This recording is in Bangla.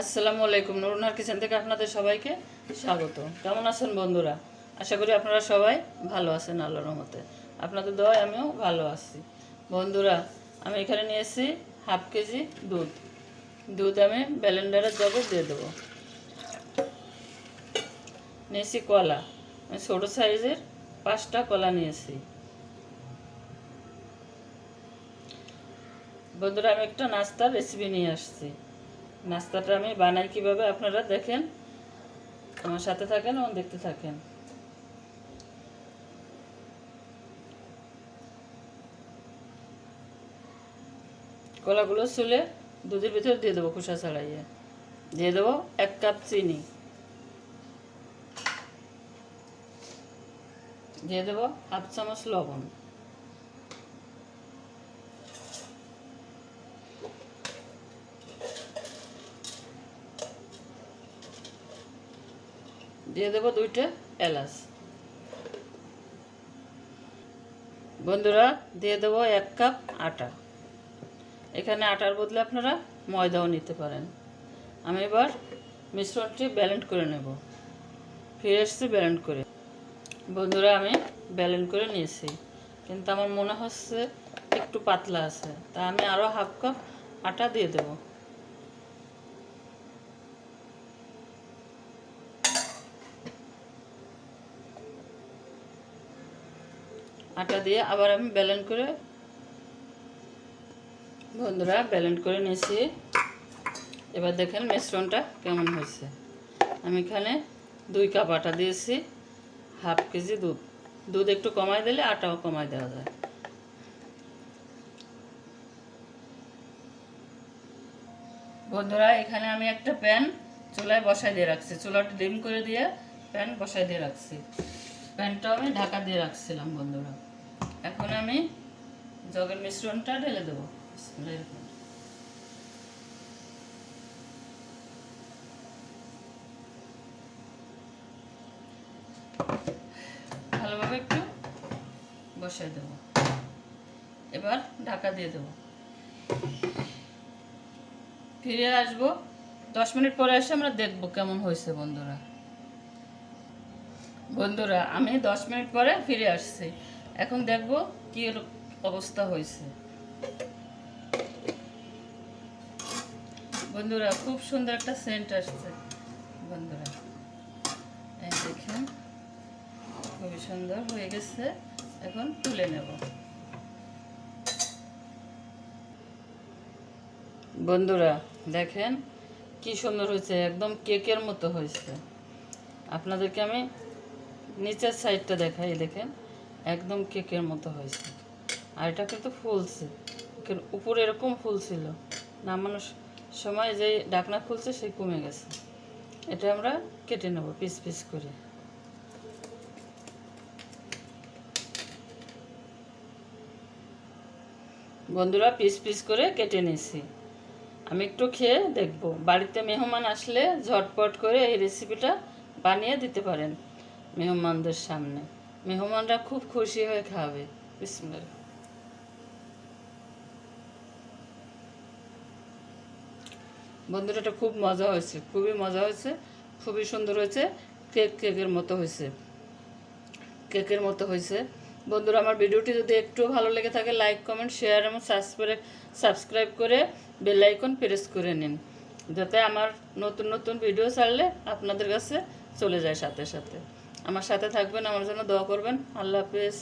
আসসালামু আলাইকুম নুরুনার কিচেন থেকে আপনাদের সবাইকে স্বাগত। কেমন আছেন বন্ধুরা? আশা করি আপনারা সবাই ভালো আছেন আল্লাহর রহমতে। আপনাদের দোয়ায় আমিও ভালো আছি। বন্ধুরা, আমি এখানে নিয়েছি হাফ কেজি দুধ। দুধ আমি ব্যালেন্ডারের জগে দিয়ে দেবো। নিয়েছি কলা। আমি ছোটো সাইজের পাঁচটা কলা নিয়েছি বন্ধুরা, আমি একটা নাস্তার রেসিপি নিয়ে আসছি। নাস্তাটা আমি বানাই কীভাবে আপনারা দেখেন। আমার সাথে থাকেন এবং দেখতে থাকেন। কলাগুলো চুলে দুধের ভিতরে দিয়ে দেবো খোসা ছাড়াইয়ে। দিয়ে দেবো এক কাপ চিনি। দিয়ে দেবো হাফ চামচ লবণ। দিয়ে দেবো দুইটা এলাচ। বন্ধুরা, দিয়ে দেবো এক কাপ আটা। এখানে আটার বদলে আপনারা ময়দাও নিতে পারেন। আমি এবার মিশ্রণটি ব্যালেন্ট করে নেব। ফিরে এসছি ব্যালেন্ড করে। বন্ধুরা, আমি ব্যালেন্ড করে নিয়েছি। কিন্তু আমার মনে হচ্ছে একটু পাতলা আছে। তা আমি আরও হাফ কাপ আটা দিয়ে দেবো। আটা দিয়ে আবার আমি ব্যালেন্ড করে, বন্ধুরা ব্যালেন্ড করে নিয়েছি। এবার দেখেন মিশ্রণটা কেমন হয়েছে। আমি এখানে দুই কাপ আটা দিয়েছি, হাফ কেজি দুধ। দুধ একটু কমাই দিলে আটাও কমাই দেওয়া যায়। বন্ধুরা, এখানে আমি একটা প্যান চুলায় বসাই দিয়ে রাখছি। চুলাটা ডিম করে দিয়ে প্যান বসাই দিয়ে রাখছি। প্যানটাও আমি ঢাকা দিয়ে রাখছিলাম, বন্ধুরা। এখন আমি জগের মিশ্রণটা ঢেলে দেবো। ভালোভাবে একটু বসাই দেবো। এবার ঢাকা দিয়ে দেবো। ফিরে আসব। দশ মিনিট পরে এসে আমরা দেখব কেমন হয়েছে, বন্ধুরা। বন্ধুরা, আমি দশ মিনিট পরে ফিরে আসছি। এখন দেখব কি অবস্থা হয়েছে। বন্ধুরা, খুব সুন্দর একটা সেন্ট আসছে। বন্ধুরা, এই দেখেন, খুবই সুন্দর হয়ে গেছে। এখন তুলে নেব। বন্ধুরা, দেখেন কি সুন্দর হয়েছে। একদম কেকের মতো হয়েছে। আপনাদেরকে আমি নিচের সাইডটা দেখাই দেখেন, একদম কেকের মতো হয়েছে। আর এটা কিন্তু ফুলছে এর উপরে এরকম ফুল ছিল। নামানোর সময় যে ডাকনা খুলছে সেই কমে গেছে। এটা আমরা কেটে নেব পিস পিস করে। বন্ধুরা পিস পিস করে কেটে নিয়েছি। আমি একটু খেয়ে দেখব। বাড়িতে মেহমান আসলে ঝটপট করে এই রেসিপিটা বানিয়ে দিতে পারেন। মেহমানদের সামনে। মেহমানরা খুব খুশি হয়ে খাবে। এটা খুব মজা হয়েছে। খুবই মজা হয়েছে। খুবই সুন্দর হয়েছে। কেক কেকের মতো হয়েছে। কেকের মতো হয়েছে। বন্ধুরা, আমার ভিডিওটি যদি একটু ভালো লেগে থাকে, লাইক, কমেন্ট, শেয়ার এবং সাবস্ক্রাইব সাবস্ক্রাইব করে বেল আইকন প্রেস করে নিন। যাতে আমার নতুন নতুন ভিডিও ছাড়লে আপনাদের কাছে চলে যায় সাথে সাথে। আমার সাথে থাকবেন আমার জন্য দোয়া করবেন। আল্লাহ হাফেজ।